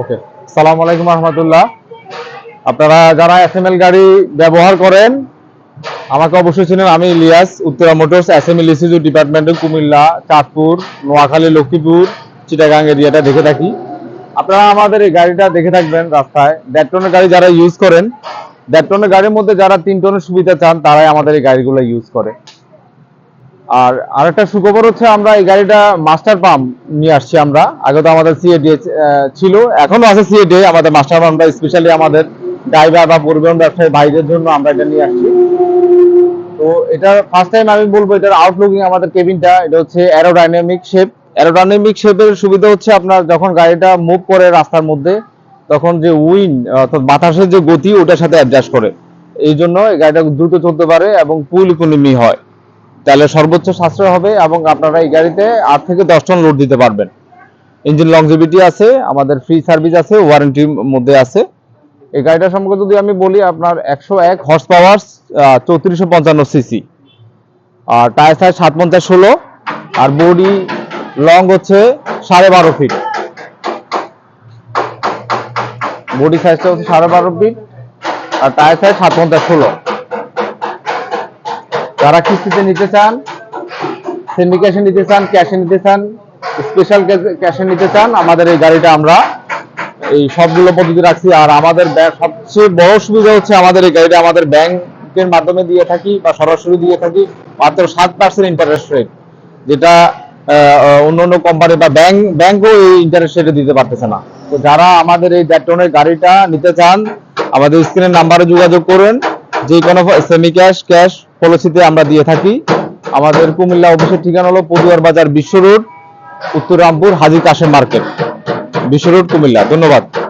ওকে সালাম আলাইকুম রহমতুল্লাহ। আপনারা যারা এসএমএল গাড়ি ব্যবহার করেন, আমাকে অবশ্যই চিনেন। আমি Ilias, Uttara Motors SML Isuzu ডিপার্টমেন্টে, কুমিল্লা, চাঁদপুর, নোয়াখালী, লক্ষ্মীপুর, চিটাগাং এরিয়াটা দেখে থাকি। আপনারা আমাদের এই গাড়িটা দেখে থাকবেন রাস্তায়। দেড় টনের গাড়ি যারা ইউজ করেন, দেড় টনের গাড়ির মধ্যে যারা তিন টনের সুবিধা চান, তারাই আমাদের এই গাড়িগুলো ইউজ করে। আর আরেকটা সুখবর হচ্ছে আমরা এই গাড়িটা মাস্টার পাম্প নিয়ে আসছি আমরা। আগে তো আমাদের সিএডি ছিল, এখনও আছে সিএডি আমাদের মাস্টার পাম্পটা স্পেশালি আমাদের ড্রাইভার বা পরিবহন ব্যবসায়ী ভাইদের জন্য আমরা এটা নিয়ে আসছি। তো এটা ফার্স্ট টাইম আমি বলব, এটার আউটলুকিং আমাদের কেবিনটা এটা হচ্ছে অ্যারোডাইনামিক শেপ অ্যারোডাইনামিক শেপের সুবিধা হচ্ছে আপনার যখন গাড়িটা মুভ করে রাস্তার মধ্যে, তখন যে উইন অর্থাৎ বাতাসের যে গতি, ওটার সাথে অ্যাডজাস্ট করে। এই জন্য গাড়িটা দ্রুত চলতে পারে এবং পুল ইকোনমি হয়। তাহলে সর্বোচ্চ সাশ্রয় হবে এবং আপনারা এই গাড়িতে আট থেকে দশ টন লোড দিতে পারবেন। ইঞ্জিন লংজিভিটি আছে, আমাদের ফ্রি সার্ভিস আছে ওয়ারেন্টির মধ্যে আছে। এই গাড়িটা সম্পর্কে যদি আমি বলি, আপনার একশো এক হর্স পাওয়ার চৌত্রিশশো পঞ্চান্ন সিসি আর টায়ার সাইজ সাত পঞ্চাশ ষোলো, আর বডি লং হচ্ছে সাড়ে বারো ফিট বডি সাইজটা হচ্ছে সাড়ে বারো ফিট আর টায়ার সাইজ সাত পঞ্চাশ ষোলো। যারা কিস্তিতে নিতে চান সিন্ডিকেশন নিতে চান ক্যাশে নিতে চান স্পেশাল ক্যাশে নিতে চান, আমাদের এই গাড়িটা আমরা এই সবগুলো পদ্ধতি রাখছি। আর আমাদের সবচেয়ে বড় সুবিধা হচ্ছে আমাদের এই গাড়িটা আমাদের ব্যাংকের মাধ্যমে দিয়ে থাকি বা সরাসরি দিয়ে থাকি, মাত্র সাত পার্সেন্ট ইন্টারেস্ট রেট যেটা অন্য অন্য কোম্পানি বা ব্যাংক, ব্যাংকও এই ইন্টারেস্ট রেটে দিতে পারতেছে না। তো যারা আমাদের এই দেড় গাড়িটা নিতে চান, আমাদের স্ক্রিনের নাম্বারে যোগাযোগ করুন। যে কোনো সেমি ক্যাশ ক্যাশ পলিসিতে আমরা দিয়ে থাকি। আমাদের কুমিল্লা অফিসের ঠিকানা হলো পদুয়ার বাজার Bishwa road, Uttar Rampur Haji Kashem market. Bishwa road, Comilla. ধন্যবাদ।